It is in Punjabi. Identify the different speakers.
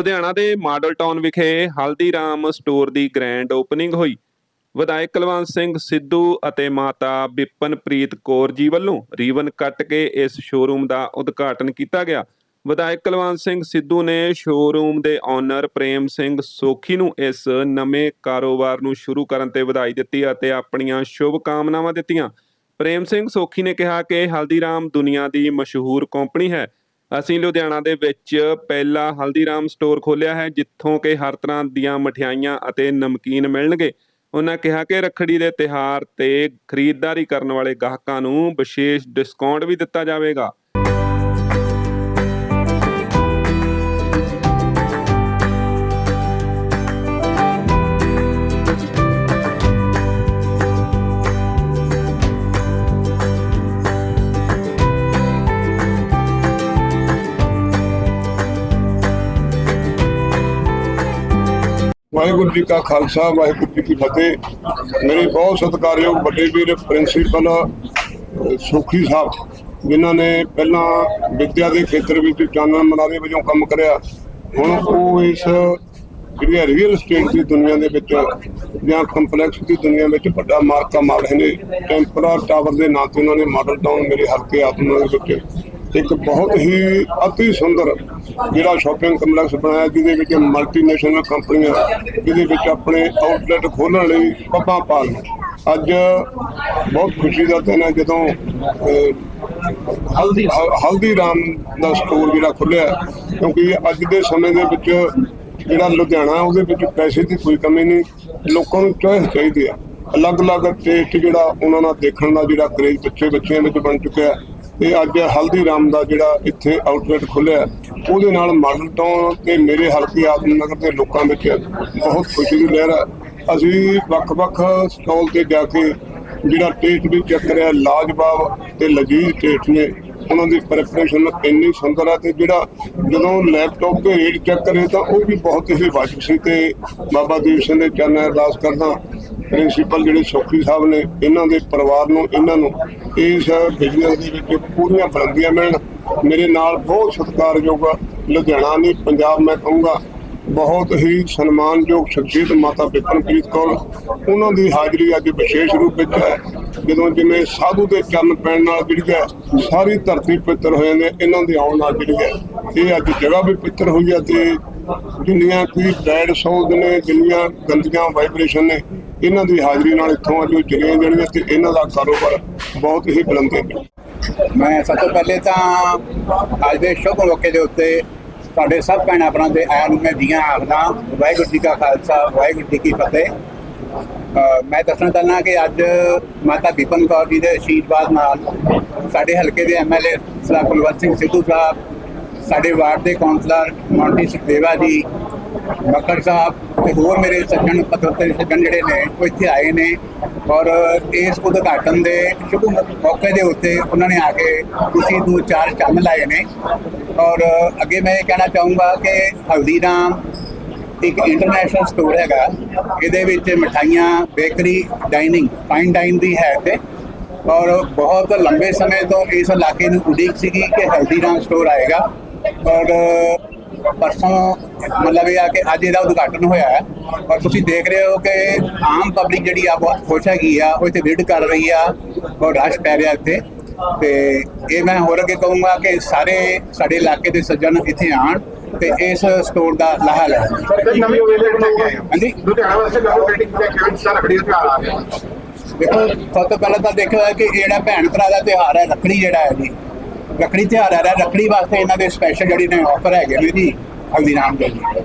Speaker 1: ਲੁਧਿਆਣਾ ਦੇ ਮਾਡਲ ਟਾਊਨ ਵਿਖੇ ਹਲਦੀਰਾਮ ਸਟੋਰ ਦੀ ਗ੍ਰੈਂਡ ਓਪਨਿੰਗ ਹੋਈ। ਵਿਧਾਇਕ ਕੁਲਵੰਤ ਸਿੰਘ ਸਿੱਧੂ ਅਤੇ ਮਾਤਾ ਬਿਪਨਪ੍ਰੀਤ ਕੌਰ ਜੀ ਵੱਲੋਂ ਰੀਵਨ ਕੱਟ ਕੇ ਇਸ ਸ਼ੋਰੂਮ ਦਾ ਉਦਘਾਟਨ ਕੀਤਾ ਗਿਆ। ਵਿਧਾਇਕ ਕੁਲਵੰਤ ਸਿੰਘ ਸਿੱਧੂ ਨੇ ਸ਼ੋਰੂਮ ਦੇ ਓਨਰ ਪ੍ਰੇਮ ਸਿੰਘ ਸੋਖੀ ਨੂੰ ਇਸ ਨਵੇਂ ਕਾਰੋਬਾਰ ਨੂੰ ਸ਼ੁਰੂ ਕਰਨ ਤੇ ਵਧਾਈ ਦਿੱਤੀ ਅਤੇ ਆਪਣੀਆਂ ਸ਼ੁਭ ਕਾਮਨਾਵਾਂ ਦਿੱਤੀਆਂ। ਪ੍ਰੇਮ ਸਿੰਘ ਸੋਖੀ ਨੇ ਕਿਹਾ ਕਿ ਹਲਦੀਰਾਮ ਦੁਨੀਆ ਦੀ ਮਸ਼ਹੂਰ ਕੰਪਨੀ ਹੈ। ਅਸੀਂ ਲੁਧਿਆਣਾ ਦੇ ਵਿੱਚ ਪਹਿਲਾ ਹਲਦੀਰਾਮ ਸਟੋਰ ਖੋਲ੍ਹਿਆ ਹੈ, ਜਿੱਥੋਂ ਕਿ ਹਰ ਤਰ੍ਹਾਂ ਦੀਆਂ ਮਠਿਆਈਆਂ ਅਤੇ ਨਮਕੀਨ ਮਿਲਣਗੇ। ਉਹਨਾਂ ਕਿਹਾ ਕਿ ਰੱਖੜੀ ਦੇ ਤਿਹਾਰ ਤੇ ਖਰੀਦਦਾਰੀ ਕਰਨ ਵਾਲੇ ਗਾਹਕਾਂ ਨੂੰ ਵਿਸ਼ੇਸ਼ ਡਿਸਕਾਊਂਟ ਵੀ ਦਿੱਤਾ ਜਾਵੇਗਾ।
Speaker 2: ਵਾਹਿਗੁਰੂ ਜੀ ਕਾ ਖਾਲਸਾ, ਵਾਹਿਗੁਰੂ ਜੀ ਕੀ ਫਤਿਹ। ਮੇਰੇ ਬਹੁਤ ਸਤਿਕਾਰਯੋਗ ਵੱਡੇ ਵੀਰ ਪ੍ਰਿੰਸੀਪਲ ਸੁਖੀ ਸਾਹਿਬ, ਜਿਨ੍ਹਾਂ ਨੇ ਪਹਿਲਾਂ ਵਿਦਿਆ ਦੇ ਖੇਤਰ ਵਿੱਚ ਚਾਨਣ ਮਨਾਰੇ ਵਜੋਂ ਕੰਮ ਕਰਿਆ। ਹੁਣ ਉਹ ਇਸ ਜਿਹੜੀ ਰੀਅਲ ਏਸਟੇਟ ਦੀ ਦੁਨੀਆ ਦੇ ਵਿੱਚ ਜਾਂ ਕੰਪਲੈਕਸ ਦੀ ਦੁਨੀਆ ਵਿੱਚ ਵੱਡਾ ਮਾਰਕਾ ਮਾਰ ਰਹੇ ਨੇ। ਟੈਂਪਲਰ ਟਾਵਰ ਦੇ ਨਾਂ ਤੇ ਉਹਨਾਂ ਨੇ ਮਾਡਲ ਟਾਊਨ ਮੇਰੇ ਹਲਕੇ ਆਤਮਨਗਰ ਵਿੱਚ ਇੱਕ ਬਹੁਤ ਹੀ ਅਤੀ ਸੁੰਦਰ ਜਿਹੜਾ ਸ਼ਾਪਿੰਗ ਕੰਪਲੈਕਸ ਬਣਾਇਆ ਜਿਹਦੇ ਵਿੱਚ ਮਲਟੀਨੈਸ਼ਨਲ ਕੰਪਨੀਆਂ ਜਿਹਦੇ ਵਿੱਚ ਆਪਣੇ ਆਊਟਲੈਟ ਖੋਲ੍ਹਣ ਲਈ ਪੱਪਾਂ ਪਾਲ ਅੱਜ ਬਹੁਤ ਖੁਸ਼ੀ ਦਾ ਦਿਨ ਹੈ ਜਦੋਂ ਅਹ, ਹਲਦੀ ਹਲਦੀਰਾਮ ਦਾ ਸਟੋਰ ਜਿਹੜਾ ਖੁੱਲਿਆ ਕਿਉਂਕਿ ਅੱਜ ਦੇ ਸਮੇਂ ਦੇ ਵਿੱਚ ਜਿਹੜਾ ਲੁਧਿਆਣਾ ਉਹਦੇ ਵਿੱਚ ਪੈਸੇ ਦੀ ਕੋਈ ਕਮੀ ਨਹੀਂ ਲੋਕਾਂ ਨੂੰ ਚੋਇਸ ਚਾਹੀਦੀ ਆ ਅਲੱਗ-ਅਲੱਗ ਟੇਸਟ ਜਿਹੜਾ ਉਹਨਾਂ ਨਾਲ ਦੇਖਣ ਦਾ ਜਿਹੜਾ ਕਰੇਜ ਬੱਚੇ ਬੱਚਿਆਂ ਵਿੱਚ ਬਣ ਚੁੱਕਿਆ ਤੇ ਅੱਜ ਹਲਦੀਰਾਮ ਦਾ ਜਿਹੜਾ ਇੱਥੇ ਆਊਟਲੈਟ ਖੁੱਲਿਆ ਉਹਦੇ ਨਾਲ ਮਾਡਲ ਟਾਊਨ ਤੇ ਮੇਰੇ ਹਲਕੇ ਆਦਮਨਗਰ ਦੇ ਲੋਕਾਂ ਵਿੱਚ ਬਹੁਤ ਖੁਸ਼ੀ ਦੀ ਲਹਿਰ ਹੈ। ਅਸੀਂ ਵੱਖ-ਵੱਖ ਸਟਾਲ ਤੇ ਜਾ ਕੇ ਜਿਹੜਾ ਟੇਸਟ ਵੀ ਚੈੱਕ ਕਰਿਆ, ਲਾਜਵਾਬ ਤੇ ਲਜ਼ੀਜ਼ ਟੇਸਟ ਨੇ, ਉਹਨਾਂ ਦੀ ਪ੍ਰੈਪਰੇਸ਼ਨ ਇੰਨੀ ਸੁੰਦਰ ਹੈ ਤੇ ਜਿਹੜਾ ਜਦੋਂ ਲੈਪਟਾਪ ਤੇ ਰੇਟ ਚੈੱਕ ਕਰੇ ਤਾਂ ਉਹ ਵੀ ਬਹੁਤ ਹੀ ਵਾਜਬ ਸੀ ਤੇ ਬਾਬਾ ਦੀਪ ਸਿੰਘ ਦੇ ਚਰਨਾਂ ਅਰਦਾਸ ਕਰਦਾ ਪ੍ਰਿੰਸੀਪਲ ਜਿਹੜੇ ਸੋਖੀ ਸਾਹਿਬ ਨੇ, ਇਹਨਾਂ ਦੇ ਪਰਿਵਾਰ ਨੂੰ, ਇਹਨਾਂ ਨੂੰ ਇਸ ਬਿਜ਼ਨਸ ਦੇ ਵਿੱਚ ਪੂਰੀਆਂ ਬੁਲੰਦੀਆਂ ਮਿਲਣ। ਮੇਰੇ ਨਾਲ ਬਹੁਤ ਸਤਿਕਾਰਯੋਗ ਲੁਧਿਆਣਾ ਨਹੀਂ ਪੰਜਾਬ ਮੈਂ ਕਹੂੰਗਾ, ਬਹੁਤ ਹੀ ਸਨਮਾਨਯੋਗ ਸ਼ਖਸੀਅਤ ਮਾਤਾ ਬਿਪਨਪ੍ਰੀਤ ਕੌਰ, ਉਹਨਾਂ ਦੀ ਹਾਜ਼ਰੀ ਅੱਜ ਵਿਸ਼ੇਸ਼ ਰੂਪ ਵਿੱਚ ਹੈ। ਜਦੋਂ ਜਿਵੇਂ ਸਾਧੂ ਦੇ ਚਰਨ ਪੈਣ ਨਾਲ ਜਿਹੜੀ ਹੈ ਸਾਰੀ ਧਰਤੀ ਪਵਿੱਤਰ ਹੋ ਜਾਂਦੀ ਹੈ ਇਹਨਾਂ ਦੇ ਆਉਣ ਨਾਲ ਜਿਹੜੀ ਹੈ ਇਹ ਅੱਜ ਜਗ੍ਹਾ ਵੀ ਪਵਿੱਤਰ ਹੋਈ ਹੈ ਤੇ ਜਿੰਨੀਆਂ ਕੋਈ ਬੈਡ ਸੋਲਡ ਜਿੰਨੀਆਂ ਗੰਦੀਆਂ ਵਾਈਬ੍ਰੇਸ਼ਨ ਨੇ, ਇਹਨਾਂ ਦੀ ਹਾਜ਼ਰੀ ਨਾਲ ਇੱਥੋਂ ਅੱਜ ਉਹ ਚਲੀਆਂ ਤੇ ਇਹਨਾਂ ਦਾ ਕਾਰੋਬਾਰ ਬਹੁਤ ਹੀ ਬੁਲੰਦੇ ਨੇ
Speaker 3: ਮੈਂ ਸਭ ਤੋਂ ਪਹਿਲੇ ਤਾਂ ਅੱਜ ਦੇ ਸ਼ੁਭ ਮੌਕੇ ਦੇ ਉੱਤੇ ਤੁਹਾਡੇ ਸਭ ਭੈਣਾਂ ਭਰਾਵਾਂ ਦੇ ਆਇਆਂ ਨੂੰ ਮੈਂ ਦੀਆਂ ਆਖਦਾ ਵਾਹਿਗੁਰੂ ਜੀ ਕਾ ਖਾਲਸਾ, ਵਾਹਿਗੁਰੂ ਜੀ ਕੀ ਫਤਿਹ। ਮੈਂ ਦੱਸਣਾ ਚਾਹੁੰਦਾ ਕਿ ਅੱਜ ਮਾਤਾ ਬੀਪਨ ਕੌਰ ਜੀ ਦੇ ਆਸ਼ੀਰਵਾਦ ਨਾਲ ਸਾਡੇ ਹਲਕੇ ਦੇ ਐਮਐਲਏ ਸਰਾ ਕੁਲਵੰਤ ਸਿੰਘ ਸਿੱਧੂ ਸਾਹਿਬ ਸਾਡੇ ਵਾਰਡ ਦੇ ਕੌਂਸਲਰ ਮੌਂਟੀ ਸੁਖਦੇਵਾ ਜੀ, ਮੱਕੜ ਸਾਹਿਬ ਤੇ ਹੋਰ ਮੇਰੇ ਸੱਜਣ ਪਤਵੰਤੇ ਸੱਜਣ ਜਿਹੜੇ ਨੇ, ਉਹ ਇੱਥੇ ਆਏ ਨੇ ਔਰ ਇਸ ਉਦਘਾਟਨ ਦੇ ਸ਼ੁਭ ਮੌਕੇ ਦੇ ਉੱਤੇ ਉਹਨਾਂ ਨੇ ਆ ਕੇ ਤੁਸੀਂ ਨੂੰ ਚਾਰ ਚੰਨ ਲਾਏ ਨੇ ਔਰ ਅੱਗੇ ਮੈਂ ਇਹ ਕਹਿਣਾ ਚਾਹੂੰਗਾ ਕਿ ਹਲਦੀਰਾਮ ਇੱਕ ਇੰਟਰਨੈਸ਼ਨਲ ਸਟੋਰ ਹੈਗਾ, ਇਹਦੇ ਵਿੱਚ ਮਠਾਈਆਂ ਬੇਕਰੀ ਡਾਈਨਿੰਗ ਫਾਈਨ ਡਾਈਨ ਵੀ ਹੈ ਤੇ ਔਰ ਬਹੁਤ ਲੰਬੇ ਸਮੇਂ ਤੋਂ ਇਸ ਇਲਾਕੇ ਨੂੰ ਉਡੀਕ ਸੀਗੀ ਕਿ ਹਲਦੀਰਾਮ ਸਟੋਰ ਆਏਗਾ। ਔਰ ਪਰਸੋਂ ਮਤਲਬ ਇਹ ਆ ਕਿ ਅੱਜ ਇਹਦਾ ਉਦਘਾਟਨ ਹੋਇਆ ਹੈ। ਔਰ ਤੁਸੀਂ ਦੇਖ ਰਹੇ ਹੋ ਕਿ ਆਮ ਪਬਲਿਕ ਜਿਹੜੀ ਆ ਬਹੁਤ ਖੁਸ਼ ਹੈਗੀ ਆ ਉਹ ਇੱਥੇ ਵਿਜ਼ਿਟ ਕਰ ਰਹੀ ਆ ਔਰ ਰਸ਼ ਪੈ ਰਿਹਾ ਇੱਥੇ। ਤੇ ਇਹ ਮੈਂ ਹੋਰ ਅੱਗੇ ਕਹੂੰਗਾ ਕਿ ਸਾਰੇ ਸਾਡੇ ਇਲਾਕੇ ਦੇ ਸੱਜਣ ਇੱਥੇ ਆਣ ਤੇ ਇਸ ਸਟੋਰ ਦਾ ਲਾਹਾ
Speaker 4: ਨਵੀਂ ਅਵੇਲੇਬਲ ਲੈ
Speaker 3: ਹਾਂਜੀ?
Speaker 4: ਲੁਧਿਆਣਾ ਵਾਸਤੇ ਸਾਰਾ ਆ। ਗਿਆ
Speaker 3: ਦੇਖੋ ਸਭ ਤੋਂ ਪਹਿਲਾਂ ਤਾਂ ਦੇਖੋ ਕਿ ਜਿਹੜਾ ਭੈਣ ਭਰਾ ਦਾ ਤਿਉਹਾਰ ਹੈ ਰੱਖੜੀ ਜਿਹੜਾ ਹੈ ਜੀ। ਰੱਖੜੀ ਤਿਉਹਾਰ ਰਿਹਾ। ਰੱਖੜੀ ਵਾਸਤੇ ਇਹਨਾਂ ਦੇ ਸਪੈਸ਼ਲ ਜਿਹੜੀ ਨੇ ਆਫਰ ਹੈਗੇ ਨੇ ਜੀ, ਹਲਦੀਰਾਮ ਦੇ। ਜੀ